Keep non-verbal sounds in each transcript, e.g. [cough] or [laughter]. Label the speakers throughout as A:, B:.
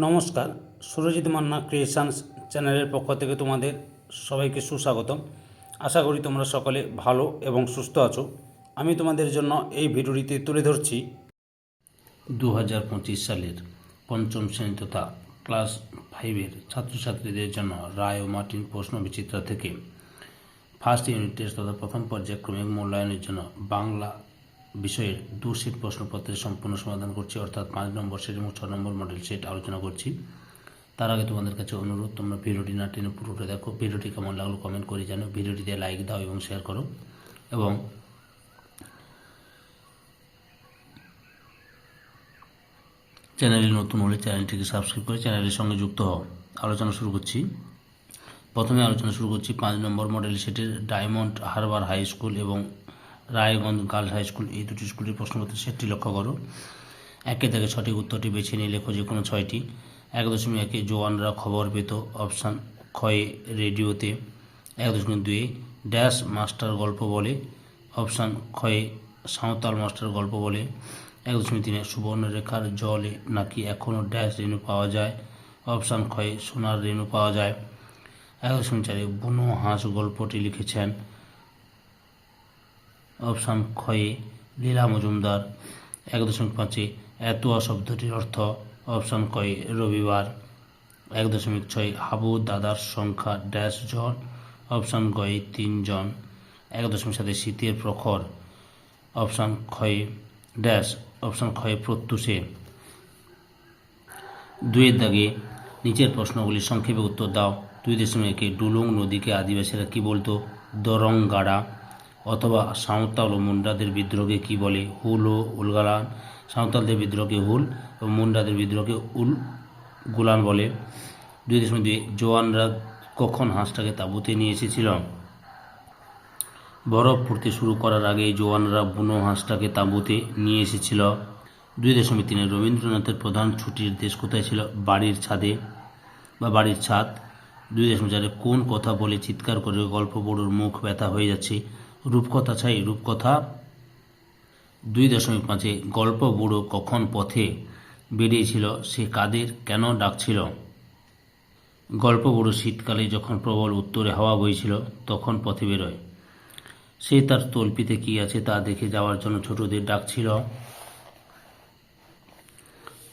A: নমস্কার, সুরজিৎ মান্না ক্রিয়েশনস চ্যানেলের পক্ষ থেকে তোমাদের সবাইকে সুস্বাগতম। আশা করি তোমরা সকলে ভালো এবং সুস্থ আছো। আমি তোমাদের জন্য এই ভিডিওটিতে তুলে ধরছি দু হাজার পঁচিশ সালের পঞ্চম শ্রেণি তথা ক্লাস ফাইভের ছাত্রছাত্রীদের জন্য রায় ও মার্টিন প্রশ্ন বিচিত্রা থেকে ফার্স্ট ইউনিট টেস্ট তথা প্রথম পর্যায়ক্রমিক মূল্যায়নের জন্য বাংলা বিষয়ের দু সেট প্রশ্নপত্রের সম্পূর্ণ সমাধান করছি, অর্থাৎ পাঁচ নম্বর সেট এবং ছ নম্বর মডেল সেট আলোচনা করছি। তার আগে তোমাদের কাছে অনুরোধ, তোমরা ভিডিওটি না টেনে পুরোটা দেখো। ভিডিওটি কেমন লাগল কমেন্ট করে জানো ভিডিওটিতে লাইক দাও এবং শেয়ার করো। এবং চ্যানেলে নতুন হলে চ্যানেলটিকে সাবস্ক্রাইব করে চ্যানেলের সঙ্গে যুক্ত হও। আলোচনা শুরু করছি। প্রথমে আলোচনা শুরু করছি পাঁচ নম্বর মডেল সেটের ডায়মন্ড হারবার হাই স্কুল এবং রায়গঞ্জ গার্লস হাই স্কুল এই দুটি স্কুলের প্রশ্নপত্রের সেটটি লক্ষ্য করো। একে থেকে সঠিক উত্তরটি বেছে নিয়ে লেখো যে কোনো ছয়টি। এক দশমিক একে জওয়ানরা খবর পেত অপশান ক্ষয়ে রেডিওতে। এক দশমিক দুয়ে ড্যাশ মাস্টার গল্প বলে। অপশান ক্ষয়ে সাঁওতাল মাস্টার গল্প বলে। এক দশমিক তিনে সুবর্ণরেখার জলে নাকি এখনও ড্যাশ রেণু পাওয়া যায়? অপশান ক্ষয়ে সোনার রেণু পাওয়া যায়। এক দশমিক চারে বুনো হাঁস গল্পটি লিখেছেন। অপশান ক্ষয়ে লীলা মজুমদার এক দশমিক পাঁচে এতুয়া শব্দটির অর্থ অপশান কয়ে রবিবার। এক দশমিক ছয় হাবু দাদার সংখ্যা ড্যাশ জন অপশান গয়ে তিনজন এক দশমিক সাথে শীতের প্রখর অপশান ক্ষয়ে ড্যাশ অপশান ক্ষয়ে প্রত্যুষে। দুয়ের দাগে নিচের প্রশ্নগুলি সংক্ষেপে উত্তর দাও। দুই দশমিক একে ডুলুং নদীকে আদিবাসীরা কি বলতো? দরংগাড়া অথবা সাঁওতাল ও মুন্ডাদের বিদ্রোহকে কি বলে? হুল ও উলগালান। সাঁওতালদের বিদ্রোহকে হুল ও মুন্ডাদের বিদ্রোহকে উল গুলান বলে। দুই দশমিক দুই জওয়ানরা কখন হাঁসটাকে তাঁবুতে নিয়ে এসেছিল? বরফ পড়তে শুরু করার আগে জওয়ানরা বুনো হাঁসটাকে তাঁবুতে নিয়ে এসেছিল। দুই দশমিক তিনে, রবীন্দ্রনাথের প্রধান ছুটির দেশ কোথায় ছিল? বাড়ির ছাদে বা বাড়ির ছাদ। দুই দশমিক চারে, কোন কথা বলে চিৎকার করে গল্প বড়োর মুখ ব্যথা হয়ে যাচ্ছে? রূপকথা চাই রূপকথা দুই দশমিক পাঁচে, গল্প বুড়ো কখন পথে বেরিয়েছিল, সে কাদের, কেন ডাকছিল? গল্প বুড়ো শীতকালে যখন প্রবল উত্তরে হাওয়া বইছিল, তখন পথে বেরোয়। সে তার তল্পিতে কি আছে তা দেখে যাওয়ার জন্য ছোটদের ডাকছিল।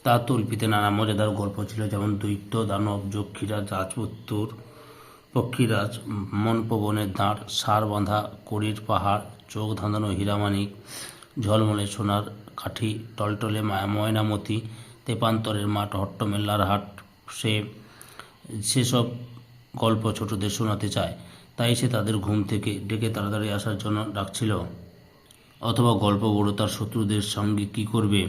A: তার তল্পিতে নানা মজাদার গল্প ছিল, যেমন দৈত্য, দানব যক্ষীরাজ রাজপুত্তর পক্ষীরাজ মনপবনের দাঁড়, সার বাঁধা, কড়ির পাহাড়, চোখ ধাঁধানো হীরামানিক ঝলমলে সোনার কাঠি, টলটলে মায়া ময়নামতি, তেপান্তরের মাঠ হট্টমেল্লার হাট সে সেসব গল্প ছোটদের শোনাতে চায়। তাই সে তাদের ঘুম থেকে ডেকে তাড়াতাড়ি আসার জন্য ডাকছিল। অথবা গল্প বড় তার শত্রুদের সঙ্গে কি করবে?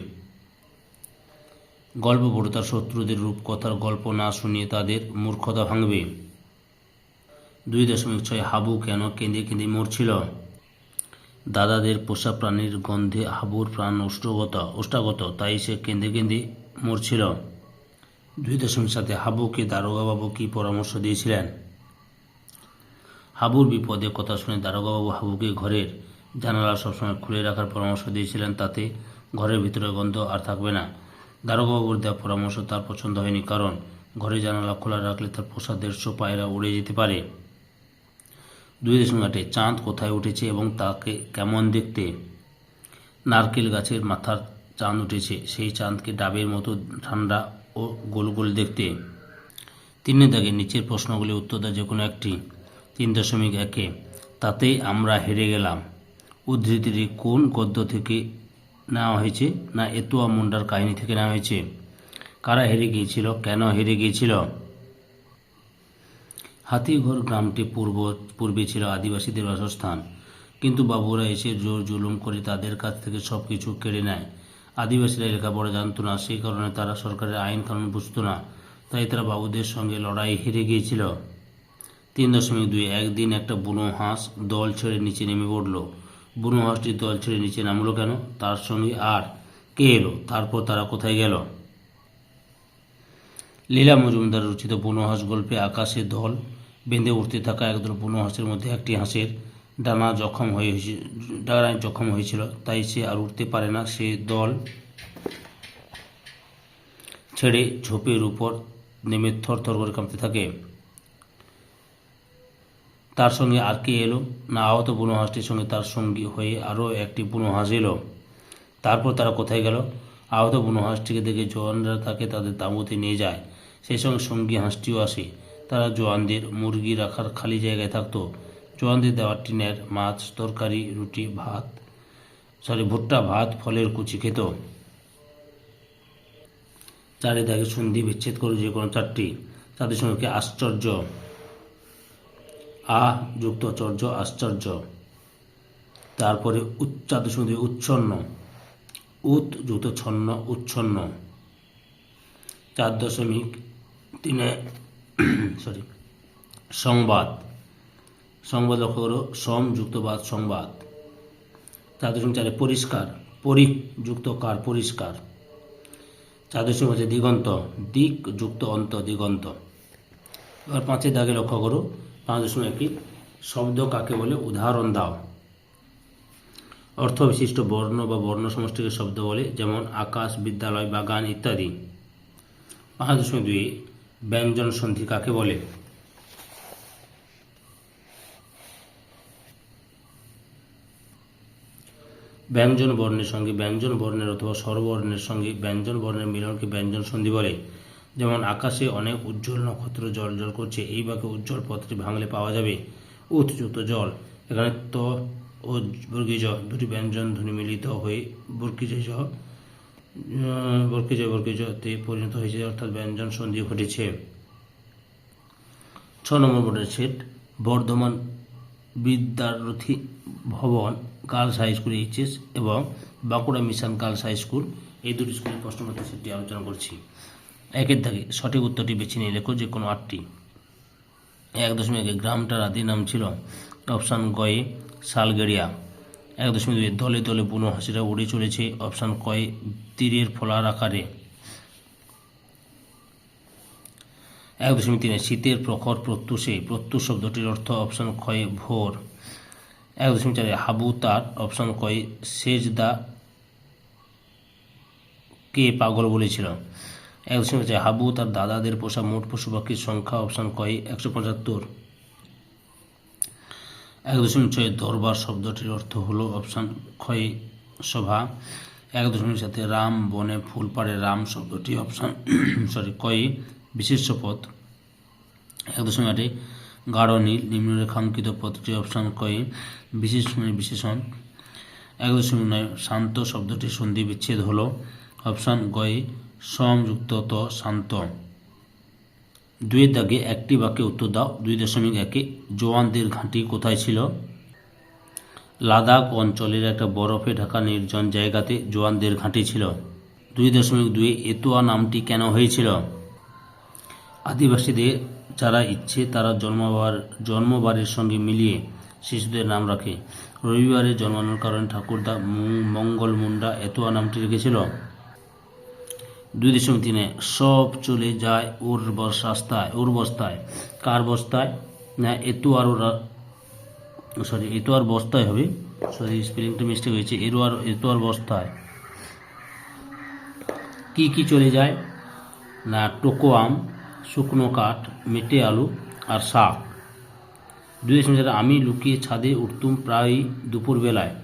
A: গল্প বড় তার শত্রুদের রূপকথার গল্প না শুনিয়ে তাদের মূর্খতা ভাঙবে। দুই দশমিক ছয় হাবু কেন কেঁদে কেঁদে মরছিল? দাদাদের পোষা প্রাণীর গন্ধে হাবুর প্রাণ উষ্ঠগত উষ্টাগত তাই সে কেঁদে কেঁদে মরছিল। দুই দশমিক সাথে হাবুকে দারোগাবাবু কী পরামর্শ দিয়েছিলেন? হাবুর বিপদে কথা শুনে দারোগাবাবু হাবুকে ঘরের জানালা সবসময় খুলে রাখার পরামর্শ দিয়েছিলেন, তাতে ঘরের ভিতরে গন্ধ আর থাকবে না। দারোগাবাবুর দেওয়া পরামর্শ তার পছন্দ হয়নি, কারণ ঘরে জানালা খোলা রাখলে তার পোষা দেড়শো পায়রা উড়ে যেতে পারে। দুই দশমিক আটে চাঁদ কোথায় উঠেছে এবং তাকে কেমন দেখতে? নারকেল গাছের মাথার চাঁদ উঠেছে, সেই চাঁদকে ডাবের মতো ঠান্ডা ও গোল গোল দেখতে। তিনের দাগে নিচের প্রশ্নগুলি উত্তর দেয় যে কোনো একটি। তিন দশমিক একে তাতেই আমরা হেরে গেলাম। উদ্ধৃতিটি কোন গদ্য থেকে নেওয়া হয়েছে না এতুয়া মুন্ডার কাহিনী থেকে নেওয়া হয়েছে? কারা হেরে গিয়েছিল, কেন হেরে গিয়েছিল? হাতিঘর গ্রামটি পূর্ব, পূর্বে ছিল আদিবাসীদের বাসস্থান। কিন্তু বাবুরা এসে জোর জুলুম করে তাদের কাছ থেকে সব কিছু কেড়ে নেয়। আদিবাসীরা লেখাপড়া জানতো না, সেই কারণে তারা সরকারের আইন কানুন বুঝত না। তাই তারা বাবুদের সঙ্গে লড়াই হেরে গিয়েছিল। তিন দশমিক দুই, একদিন একটা বুনো হাঁস দল ছেড়ে নিচে নেমে পড়ল। বুনো হাঁসটি দল ছেড়ে নিচে নামলো কেন? তার সঙ্গে আর কে এলো? তারপর তারা কোথায় গেল? লীলা মজুমদার রচিত বুনো হাঁস গল্পে আকাশে দল বেঁধে উঠতে থাকা একদল বুনো হাঁসের মধ্যে একটি হাঁসের ডানা জখম হয়ে ডানায় জখম হয়েছিল, তাই সে আর উঠতে পারে না। সে দল ছেড়ে ঝোপের উপর নেমে থর থর করে কাঁপতে থাকে। তার সঙ্গে আর কে এলো? না, আহত বুনো হাঁসটির সঙ্গে তার সঙ্গী হয়ে আরও একটি বুনো হাঁস এলো। তারপর তারা কোথায় গেল? আহত বুনো হাঁসটিকে দেখে জওয়ানরা তাকে তাদের তাঁবুতে নিয়ে যায়। সেই সঙ্গে সঙ্গী হাঁসটিও আসে। তারা জোয়ানদের মুরগি রাখার খালি জায়গায় থাকতো। জোয়ানদের দেওয়া টিনের মাছ, তরকারি, রুটি, ভাত সরি ভুট্টা, ভাত, ফলের কুচি খেত। চারিদিকে সন্ধি বিচ্ছেদ করে যে কোনো চারটি, তাদের সঙ্গে আশ্চর্য? আ, যুক্ত চর্য আশ্চর্য। তারপরে উচ্চাদ সন্ধি, উচ্ছন্ন। উত, যুক্ত, ছন্ন, উচ্ছন্ন। চার দশমিক তিনে [clears throat] সরি সংবাদ। সংবাদ লক্ষ্য করো, সম যুক্ত বাদ সংবাদ। চার দশমিক চারে পরিষ্কার পরি যুক্ত কার পরিষ্কার? চার দশমিক হচ্ছে দিগন্ত, দিক যুক্ত অন্ত দিগন্ত। এবার পাঁচের দাগে লক্ষ্য করো, পাঁচ দশমিক একটি শব্দ কাকে বলে? উদাহরণ দাও। অর্থ বিশিষ্ট বর্ণ বা বর্ণ সমষ্টিকে শব্দ বলে, যেমন আকাশ, বিদ্যালয়, বাগান ইত্যাদি। পাঁচ দশমিক দুই ব্যঞ্জন সন্ধি কাকে বলে? ব্যঞ্জন বর্ণের সঙ্গে ব্যঞ্জন বর্ণের অথবা স্বরবর্ণের সঙ্গে ব্যঞ্জন বর্ণের মিলনকে ব্যঞ্জন সন্ধি বলে। যেমন আকাশে অনেক উজ্জ্বল নক্ষত্র জল জল করছে, এই বাক্যে উজ্জ্বল পথটি ভাঙলে পাওয়া যাবে। উৎযুক্ত জল, এখানে ত ও বর্গীজ দুটি ব্যঞ্জন ধ্বনি মিলিত হয়ে বর্গীজ বর্গীজ বর্গীজতে পরিণত হয়েছে, অর্থাৎ ব্যঞ্জন সন্ধি ঘটেছে। ছ নম্বর বোর্ডের সেট বর্ধমান বিদ্যারথী ভবন গার্লস হাই স্কুল এইচএস এবং Bankura mission girls high school এই দুটি স্কুলের প্রশ্নপত্র সেটটি আলোচনা করছি। একের দাগে সঠিক উত্তরটি বেছে নিয়ে লেখো যে কোনো আটটি। এক দশমিক গ্রামটার আদি নাম ছিল, অপশান গয়ে শালগেড়িয়া এক দশমিক দুই দলে দলে বুনো হাসিরা উড়ে চলেছে অপশান কয়ে তীরের ফলার আকারে। এক দশমিক তিনে শীতের প্রখর প্রত্যুষে প্রত্যুষ শব্দটির অর্থ অপশান ক্ষয়ে ভোর। এক দশমিক চারে হাবু তার, অপশান কয়ে সেজদা কে পাগল বলেছিল। এক দশমিক চারে হাবু তার দাদাদের পোষা মোট পশু পাখির সংখ্যা, অপশান কয়ে একশো পঁচাত্তর। এক দশমিক ছয় দরবার শব্দটির অর্থ হলো অপশান ক্ষয় সভা। এক দশমিক সাথে রাম বনে ফুল পাড়ে রাম শব্দটি অপশান, সরি কয়ে বিশেষ্য পদ এক দশমিক আটে গাঢ় নীল নিম্নরেখাঙ্কিত পদটি অপশান কয়ে বিশেষণের বিশেষণ। এক দশমিক নয়, শান্ত শব্দটির সন্ধি বিচ্ছেদ হলো অপশান গয়ে সমযুক্ত ত, শান্ত। দুইয়ের দাগে একটি বাক্যে উত্তর দাও। দুই দশমিক একে। জওয়ানদের ঘাঁটি কোথায় ছিল? লাদাখ অঞ্চলের একটা বরফে ঢাকা নির্জন জায়গাতে জওয়ানদের ঘাঁটি ছিল। দুই দশমিক দুই এতোয়া নামটি কেন হয়েছিল? আদিবাসীদের যারা ইচ্ছে, তারা জন্মবার, জন্মবারের সঙ্গে মিলিয়ে শিশুদের নাম রাখে। রবিবারে জন্মানোর কারণে ঠাকুরদা মঙ্গল মুন্ডা এতোয়া নামটি রেখেছিল। দুই দশমিক তিনে, সব চলে যায় ওর বস রাস্তায় ওর বস্তায়। কার বস্তায়? না, এতু আর ওরা সরি এতু আর বস্তায় হবে। সরি স্পেলিংটা মিস্টেক হয়েছে। এরও আর, এতু আর বস্তায়। কি কি চলে যায়? না, টোকো আম, শুকনো কাঠ, মেটে আলু আর শাক। দুই দশমিক আমি লুকিয়ে ছাদে উঠতুম প্রায় দুপুরবেলায়।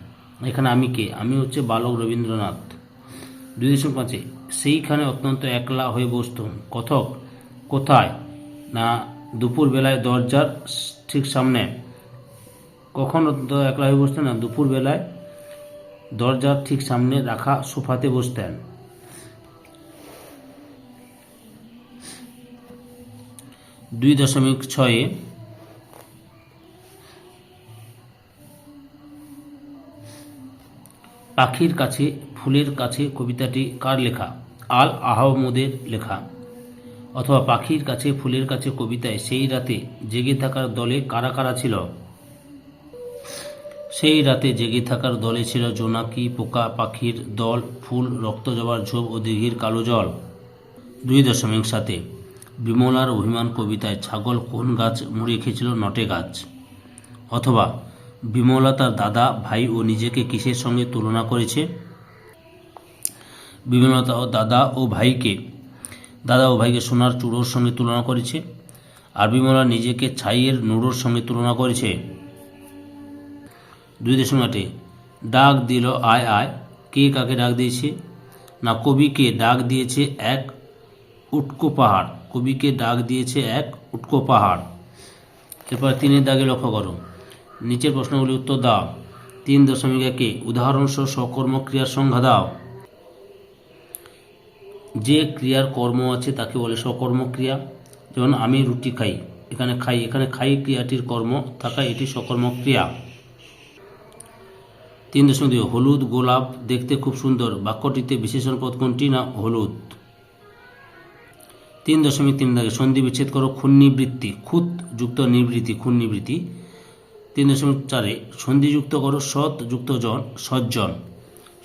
A: এখানে আমি কে? আমি হচ্ছে বালক রবীন্দ্রনাথ। দুই দশমিক পাঁচে সেইখানে অত্যন্ত একলা হয়ে বসতুম। কথক, কোথায়? না দুপুর বেলায় দরজার ঠিক সামনে। কখন অত্যন্ত একলা হয়ে বসতেন না দুপুর বেলায় দরজার ঠিক সামনে রাখা সোফাতে বসতেন। দুই দশমিক ছয়ে পাখির কাছে ফুলের কাছে কবিতাটি কার লেখা? আল আহমদের লেখা। অথবা পাখির কাছে ফুলের কাছে কবিতায় সেই রাতে জেগে থাকার দলে কারা কারা ছিল? সেই রাতে জেগে থাকার দলে ছিল জোনাকি, পোকা, পাখির দল, ফুল, রক্ত জবার ঝোপ ও দিঘির কালো জল। দুই দশমিক সাথে বিমলার অভিমান কবিতায় ছাগল কোন গাছ মুড়িয়ে খেয়েছিল নটে গাছ? অথবা বিমলা তার দাদা, ভাই ও নিজেকে কিসের সঙ্গে তুলনা করেছে? ও দাদা ও ভাইকে, দাদা ও ভাইকে সোনার চূড়োর সঙ্গে তুলনা করেছে আর বিমলা নিজেকে ছাইয়ের নুড়োর সঙ্গে তুলনা করেছে। দুই দশমিক ডাক দিল, আয় আয়, কে কাকে ডাক দিয়েছে? না, কবিকে ডাক দিয়েছে এক উটকো পাহাড়, কবিকে ডাক দিয়েছে এক উটকো পাহাড়। এরপর তিনের দাগে লক্ষ্য করো। নিচের প্রশ্নগুলি উত্তর দাও। তিন দশমিক একে, উদাহরণসহ সকর্ম ক্রিয়ার সংজ্ঞা দাও। যে ক্রিয়ার কর্ম আছে তাকে বলে সকর্ম ক্রিয়া যেমন আমি রুটি খাই, এখানে খাই এখানে খাই ক্রিয়াটির কর্ম, থাকা এটি সকর্ম ক্রিয়া তিন দশমিক দুই, হলুদ, গোলাপ, দেখতে খুব সুন্দর। বাক্যটিতে বিশেষণ পদ কোনটি না হলুদ? তিন দশমিক তিন দাগে সন্ধি বিচ্ছেদ করো ক্ষুণ্ণিবৃত্তি খুত যুক্ত নিবৃত্তি ক্ষুণ্ণিবৃত্তি তিন দশমিক চারে সন্ধিযুক্ত করো, সৎ যুক্ত জন, সজ্জন।